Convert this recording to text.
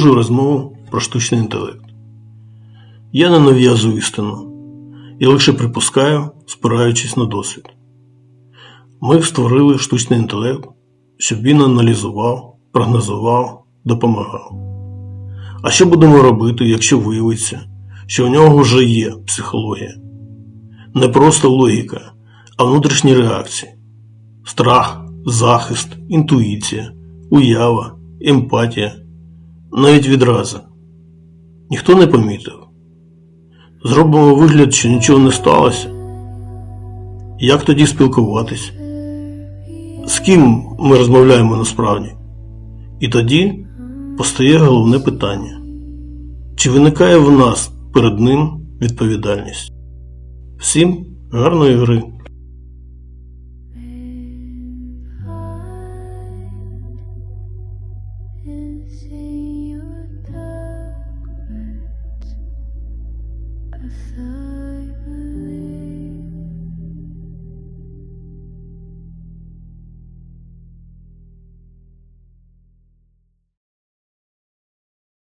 Продовжую розмову про штучний інтелект. Я не нав'язую істину. Я лише припускаю, спираючись на досвід. Ми створили штучний інтелект, щоб він аналізував, прогнозував, допомагав. А що будемо робити, якщо виявиться, що у нього вже є психологія? Не просто логіка, а внутрішні реакції: страх, захист, інтуїція, уява, емпатія, навіть відразу. Ніхто не помітив. Зробимо вигляд, що нічого не сталося. Як тоді спілкуватись? З ким ми розмовляємо насправді? І тоді постає головне питання: чи виникає в нас перед ним відповідальність? Всім гарної гри! Your dark words. I thought